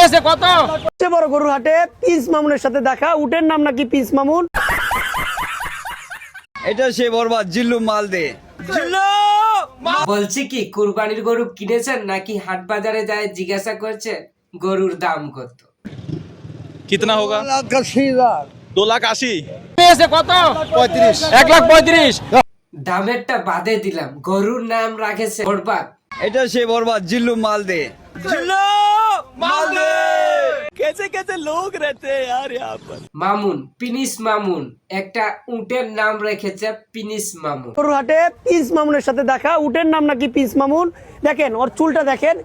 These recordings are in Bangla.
হয়েছে কত? বড় গরুর হাটে মামুনের সাথে দেখা। উটের নাম নাকি মামুন? এটা সে বরবাদ জিল্লু মাল দে বলছি কি কুরবানির গরু কিনেছেন নাকি হাট বাজারে যায় জিজ্ঞাসা করছে গরুর দাম কত? কিতনা হোগা? দু লাখ আশি কত? পঁয়ত্রিশ। এক লাখ পঁয়ত্রিশ। দামেরটা বাদে দিলাম গরুর নাম রাখেছে বরবাদ। এটা সে বরবাদ জিল্লু মাল দে জিল্লু মামুন পিনিস মামুন একটা উটের নাম রেখেছে পিনিস মামুন। গরুর হাটে পিস মামুনের সাথে দেখা উটের নাম নাকি পিস মামুন? দেখেন ওর চুলটা দেখেন।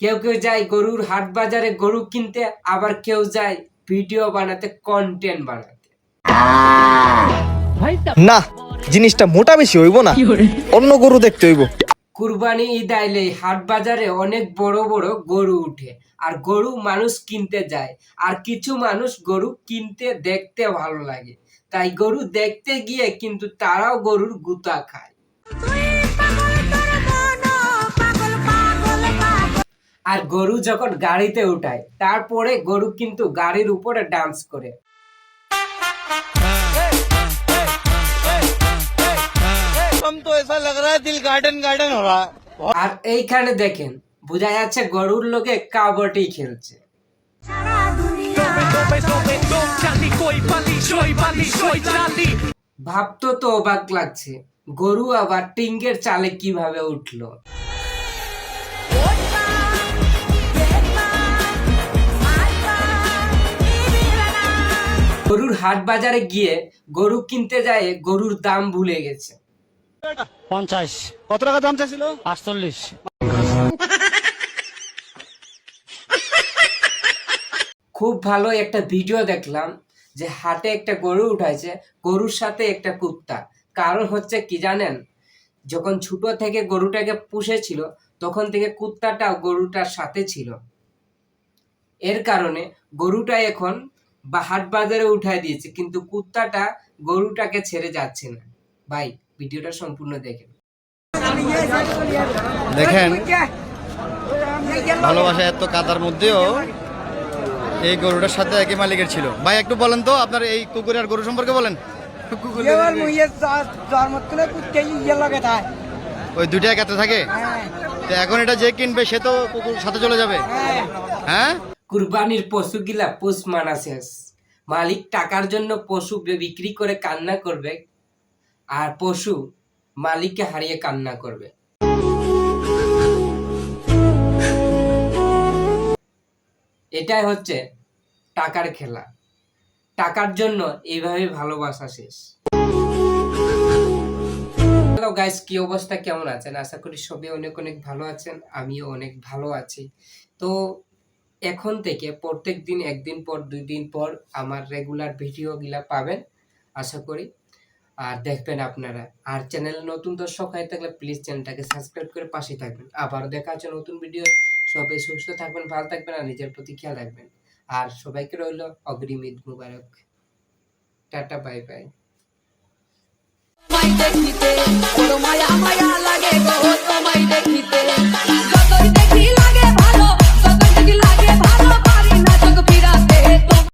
কেউ কেউ যায় গরুর হাট বাজারে গরু কিনতে আবার কেউ যায় ভিডিও বানাতে কন্টেন্ট বানাতে। না জিনিসটা মোটা বেশি হইব না। অন্য গরু দেখতে হইব। কুরবানি ঈদ আইলে হাট বাজারে অনেক বড় বড় গরু উঠে। আর গরু মানুষ কিনতে যায়। আর কিছু মানুষ গরু কিনতে দেখতে ভালো লাগে। তাই গরু দেখতে গিয়ে কিন্তু তারাও গরুর গুতা খায়। আর গরু যখন গাড়িতে উঠায়, তারপরে গরু কিন্তু গাড়ির উপরে ডান্স করে। আর এইখানে দেখেন, বোঝা যাচ্ছে গরুর লোকে কাবাডি খেলছে। ভাবতো তো অবাক লাগছে, গরু আবার টিঙ্গের চালে কীভাবে উঠল? গরুর হাট বাজারে গিয়ে গরু কিনতে যায় গরুর দাম ভুলে গেছে। কত টাকা দাম চাইছিল? খুব ভালো একটা ভিডিও দেখলাম যে হাটে একটা গরু উঠাইছে গরুর সাথে একটা কুত্তা। কারণ হচ্ছে কি জানেন? যখন ছোট থেকে গরুটাকে পুষেছিল তখন থেকে কুত্তাটাও গরুটার সাথে ছিল। এর কারণে গরুটা এখন বা হাট বাজারে উঠাই দিয়েছে কিন্তু কুত্তাটা গরুটাকে ছেড়ে যাচ্ছে না। ভাই ভিডিওটা সম্পূর্ণ দেখেন। দেখেন ভালোবাসা এত কাদার মধ্যেও এই গরুটার সাথে একই মালিকের ছিল। ভাই একটু বলেন তো আপনার এই কুকুর আর গরু সম্পর্কে বলেন। ওই দুইটা একাতে থাকে? তো এখন এটা যে কিনবে সে তো কুকুর সাথে চলে যাবে? হ্যাঁ। কুরবানির পশুগুলা পোষ মানা শেষ মালিক টাকার জন্য পশু বিক্রি করে কান্না করবে। আর পশু মালিককে হারিয়ে কান্না করবে। এটাই হচ্ছে টাকার খেলা। টাকার জন্য এইভাবে ভালোবাসা শেষ। গাইস কি অবস্থা? কেমন আছেন? আশা করি সবাই অনেক অনেক ভালো আছেন, আমিও অনেক ভালো আছি। তো এখন থেকে প্রত্যেক দিন, একদিন পর, দুই দিন পর আমার রেগুলার ভিডিওগুলা পাবেন, আশা করি। আর দেখবেন আপনারা। আর চ্যানেল নতুন দর্শক হয়ে থাকলে প্লিজ চ্যানেলটাকে সাবস্ক্রাইব করে পাশে থাকবেন। আবার দেখা হচ্ছে নতুন ভিডিও সবাই সুস্থ থাকবেন, ভালো থাকবেন আর নিজের প্রতি খেয়াল রাখবেন। আর সবাইকে রইল অগ্রিম Eid Mubarak. Tata, bye bye.